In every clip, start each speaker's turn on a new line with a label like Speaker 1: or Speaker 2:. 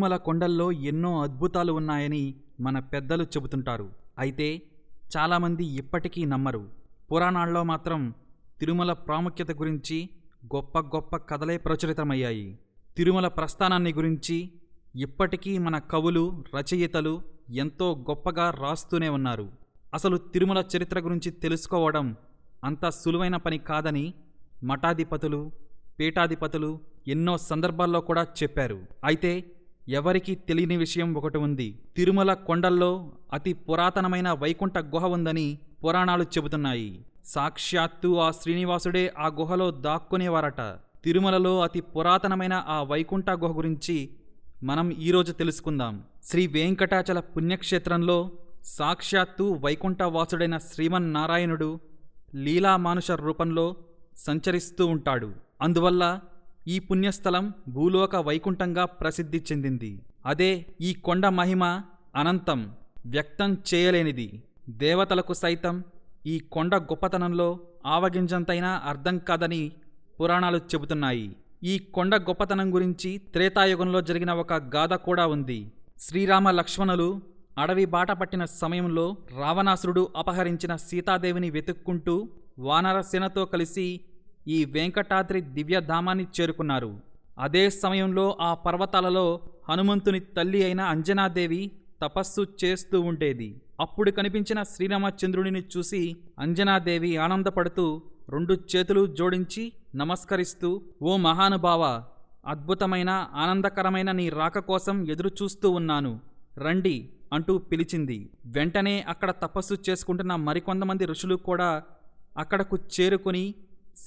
Speaker 1: తిరుమల కొండల్లో ఎన్నో అద్భుతాలు ఉన్నాయని మన పెద్దలు చెబుతుంటారు. అయితే చాలామంది ఇప్పటికీ నమ్మరు. పురాణాల్లో మాత్రం తిరుమల ప్రాముఖ్యత గురించి గొప్ప గొప్ప కథలే ప్రచురితమయ్యాయి. తిరుమల ప్రస్థానాన్ని గురించి ఇప్పటికీ మన కవులు రచయితలు ఎంతో గొప్పగా రాస్తూనే ఉన్నారు. అసలు తిరుమల చరిత్ర గురించి తెలుసుకోవడం అంత సులువైన పని కాదని మఠాధిపతులు పీఠాధిపతులు ఎన్నో సందర్భాల్లో కూడా చెప్పారు. అయితే ఎవరికీ తెలియని విషయం ఒకటి ఉంది. తిరుమల కొండల్లో అతి పురాతనమైన వైకుంఠ గుహ ఉందని పురాణాలు చెబుతున్నాయి. సాక్షాత్తు ఆ శ్రీనివాసుడే ఆ గుహలో దాక్కునేవారట. తిరుమలలో అతి పురాతనమైన ఆ వైకుంఠ గుహ గురించి మనం ఈరోజు తెలుసుకుందాం. శ్రీ వెంకటాచల పుణ్యక్షేత్రంలో సాక్షాత్తు వైకుంఠవాసుడైన శ్రీమన్నారాయణుడు లీలామానుష రూపంలో సంచరిస్తూ ఉంటాడు. అందువల్ల ఈ పుణ్యస్థలం భూలోక వైకుంఠంగా ప్రసిద్ధి చెందింది. అదే ఈ కొండ మహిమ అనంతం వ్యక్తం చేయలేనిది. దేవతలకు సైతం ఈ కొండ గొప్పతనంలో ఆవగింజంతైనా అర్థం కాదని పురాణాలు చెబుతున్నాయి. ఈ కొండ గొప్పతనం గురించి త్రేతాయుగంలో జరిగిన ఒక గాథ కూడా ఉంది. శ్రీరామ లక్ష్మణులు అడవి బాట పట్టిన సమయంలో రావణాసురుడు అపహరించిన సీతాదేవిని వెతుక్కుంటూ వానరసేనతో కలిసి ఈ వెంకటాద్రి దివ్యధామాన్ని చేరుకున్నారు. అదే సమయంలో ఆ పర్వతాలలో హనుమంతుని తల్లి అయిన అంజనాదేవి తపస్సు చేస్తూ ఉండేది. అప్పుడు కనిపించిన శ్రీరామచంద్రుడిని చూసి అంజనాదేవి ఆనందపడుతూ రెండు చేతులు జోడించి నమస్కరిస్తూ ఓ మహానుభావ అద్భుతమైన ఆనందకరమైన నీ రాక కోసం ఎదురుచూస్తూ ఉన్నాను. రండి అంటూ పిలిచింది. వెంటనే అక్కడ తపస్సు చేసుకుంటున్న మరికొంతమంది ఋషులు కూడా అక్కడకు చేరుకుని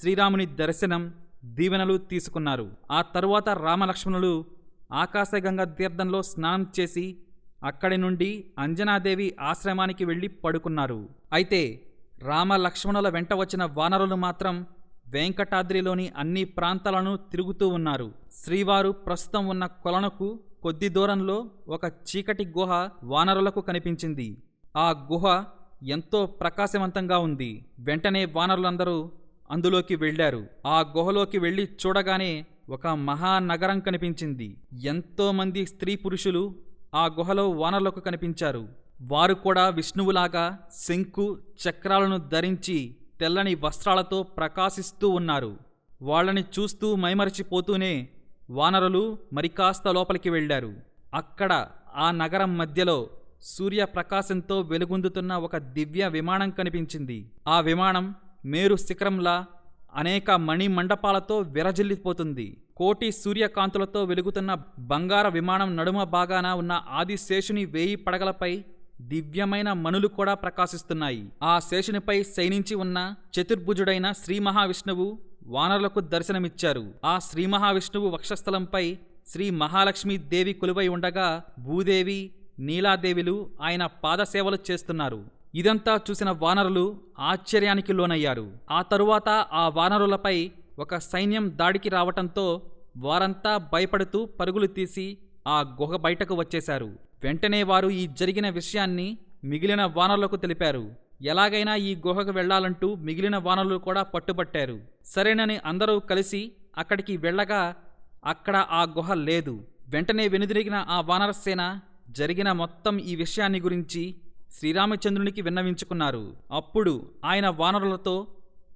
Speaker 1: శ్రీరాముని దర్శనం దీవెనలు తీసుకున్నారు. ఆ తరువాత రామలక్ష్మణులు ఆకాశగంగా తీర్థంలో స్నానం చేసి అక్కడి నుండి అంజనాదేవి ఆశ్రమానికి వెళ్ళి పడుకున్నారు. అయితే రామ లక్ష్మణుల వెంట వచ్చిన వానరులు మాత్రం వెంకటాద్రిలోని అన్ని ప్రాంతాలను తిరుగుతూ ఉన్నారు. శ్రీవారు ప్రస్తుతం ఉన్న కొలనుకు కొద్ది దూరంలో ఒక చీకటి గుహ వానరులకు కనిపించింది. ఆ గుహ ఎంతో ప్రకాశవంతంగా ఉంది. వెంటనే వానరులందరూ అందులోకి వెళ్ళారు. ఆ గుహలోకి వెళ్ళి చూడగానే ఒక మహానగరం కనిపించింది. ఎంతో మంది స్త్రీ పురుషులు ఆ గుహలో వానరులకు కనిపించారు. వారు కూడా విష్ణువులాగా శంకు చక్రాలను ధరించి తెల్లని వస్త్రాలతో ప్రకాశిస్తూ ఉన్నారు. వాళ్ళని చూస్తూ మైమరచిపోతూనే వానరులు మరికాస్త లోపలికి వెళ్ళారు. అక్కడ ఆ నగరం మధ్యలో సూర్యప్రకాశంతో వెలుగొందుతున్న ఒక దివ్య విమానం కనిపించింది. ఆ విమానం మేరు శిఖరంలా అనేక మణి మండపాలతో విరజిల్లిపోతుంది. కోటి సూర్యకాంతులతో వెలుగుతున్న బంగార విమానం నడుమ భాగాన ఉన్న ఆదిశేషుని వేయి పడగలపై దివ్యమైన మణులు కూడా ప్రకాశిస్తున్నాయి. ఆ శేషునిపై శయనించి ఉన్న చతుర్భుజుడైన శ్రీ మహావిష్ణువు వానరులకు దర్శనమిచ్చారు. ఆ శ్రీ మహావిష్ణువు వక్షస్థలంపై శ్రీ మహాలక్ష్మీ దేవి కొలువై ఉండగా భూదేవి నీలాదేవిలు ఆయన పాదసేవలు చేస్తున్నారు. ఇదంతా చూసిన వానరులు ఆశ్చర్యానికి లోనయ్యారు. ఆ తరువాత ఆ వానరులపై ఒక సైన్యం దాడికి రావటంతో వారంతా భయపడుతూ పరుగులు తీసి ఆ గుహ బయటకు వచ్చేశారు. వెంటనే వారు ఈ జరిగిన విషయాన్ని మిగిలిన వానరులకు తెలిపారు. ఎలాగైనా ఈ గుహకు వెళ్ళాలంటూ మిగిలిన వానరులు కూడా పట్టుబట్టారు. సరేనని అందరూ కలిసి అక్కడికి వెళ్ళగా అక్కడ ఆ గుహ లేదు. వెంటనే వెనుదిరిగిన ఆ వానరసేన జరిగిన మొత్తం ఈ విషయాన్ని గురించి శ్రీరామచంద్రునికి విన్నవించుకున్నారు. అప్పుడు ఆయన వానరులతో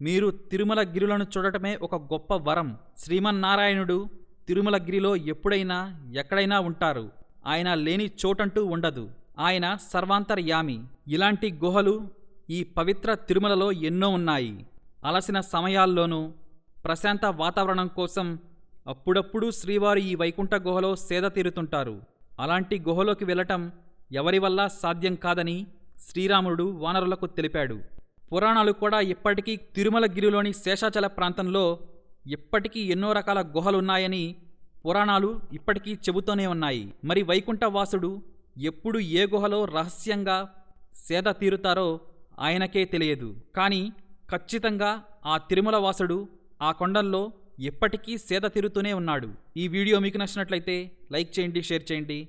Speaker 1: మీరు తిరుమల గిరులను చూడటమే ఒక గొప్ప వరం. శ్రీమన్నారాయణుడు తిరుమల గిరిలో ఎప్పుడైనా ఎక్కడైనా ఉంటారు. ఆయన లేని చోటంటూ ఉండదు. ఆయన సర్వాంతర్యామి. ఇలాంటి గుహలు ఈ పవిత్ర తిరుమలలో ఎన్నో ఉన్నాయి. అలసిన సమయాల్లోనూ ప్రశాంత వాతావరణం కోసం అప్పుడప్పుడు శ్రీవారు ఈ వైకుంఠ గుహలో సేద తీరుతుంటారు. అలాంటి గుహలోకి వెళ్ళటం ఎవరి వల్ల సాధ్యం కాదని శ్రీరాముడు వానరులకు తెలిపాడు. పురాణాలు కూడా ఇప్పటికీ తిరుమలగిరిలోని శేషాచల ప్రాంతంలో ఇప్పటికీ ఎన్నో రకాల గుహలున్నాయని పురాణాలు ఇప్పటికీ చెబుతూనే ఉన్నాయి. మరి వైకుంఠవాసుడు ఎప్పుడు ఏ గుహలో రహస్యంగా సేద తీరుతారో ఆయనకే తెలియదు. కానీ ఖచ్చితంగా ఆ తిరుమల వాసుడు ఆ కొండల్లో ఎప్పటికీ సేద తీరుతూనే ఉన్నాడు. ఈ వీడియో మీకు నచ్చినట్లయితే లైక్ చేయండి షేర్ చేయండి.